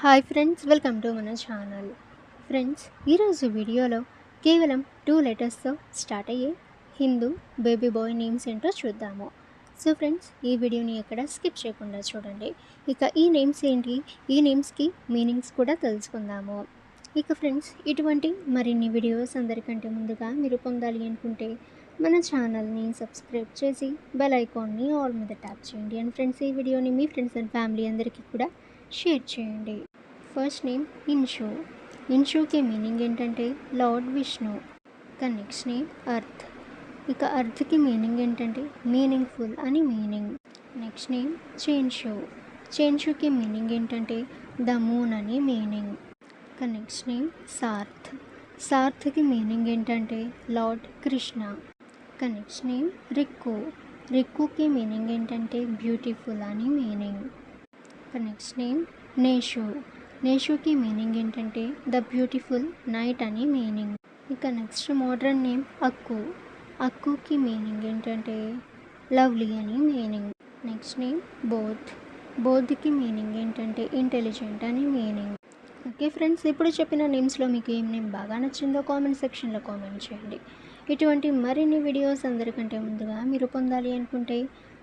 Hi friends welcome to మన channel friends ఈరోజు వీడియోలో కేవలం టూ లెటర్స్తో స్టార్ట్ అయ్యే హిందూ బేబీ బాయ్ నేమ్స్ ఏంటో చూద్దాము. సో ఫ్రెండ్స్ ఈ వీడియోని ఎక్కడ స్కిప్ చేయకుండా చూడండి. ఇక ఈ నేమ్స్ ఏంటి? ఈ నేమ్స్కి మీనింగ్స్ కూడా తెలుసుకుందాము. ఇక ఫ్రెండ్స్ ఇటువంటి మరిన్ని వీడియోస్ అందరికంటే ముందుగా మీరు పొందాలి అనుకుంటే మన ఛానల్ని సబ్స్క్రైబ్ చేసి బెల్ ఐకాన్ని ఆల్ మీద ట్యాప్ చేయండి. అండ్ ఫ్రెండ్స్ ఈ వీడియోని మీ ఫ్రెండ్స్ అండ్ ఫ్యామిలీ అందరికీ కూడా షేర్ చేయండి. First name Insho. ఇన్షోకి మీనింగ్ ఏంటంటే లార్డ్ విష్ణు. ఇక నెక్స్ట్ నేమ్ అర్త్. ఇక అర్త్కి మీనింగ్ ఏంటంటే మీనింగ్ఫుల్ అని మీనింగ్. నెక్స్ట్ నేమ్ చేన్షు చేన్షుకి మీనింగ్ ఏంటంటే ద మూన్ అని మీనింగ్. ఇక నెక్స్ట్ నేమ్ సార్థ్ సార్థ్కి మీనింగ్ ఏంటంటే లార్డ్ కృష్ణ. ఇక నెక్స్ట్ నేమ్ రిక్కు. రిక్కుకి మీనింగ్ ఏంటంటే బ్యూటిఫుల్ అని మీనింగ్. నెక్స్ట్ నేమ్ నేషు నేషుకి మీనింగ్ ఏంటంటే ద బ్యూటిఫుల్ నైట్ అని మీనింగ్ ఇక నెక్స్ట్ మోడ్రన్ నేమ్ అక్కు అక్కుకి మీనింగ్ ఏంటంటే లవ్లీ అని మీనింగ్ నెక్స్ట్ నేమ్ బోధ్ బోధ్కి మీనింగ్ ఏంటంటే ఇంటెలిజెంట్ అని మీనింగ్ ఓకే ఫ్రెండ్స్ ఇప్పుడు చెప్పిన నేమ్స్లో మీకు ఏం నేమ్ బాగా నచ్చిందో కామెంట్ సెక్షన్లో కామెంట్ చేయండి. ఇటువంటి మరిన్ని వీడియోస్ అందరికంటే ముందుగా మీరు పొందాలి అనుకుంటే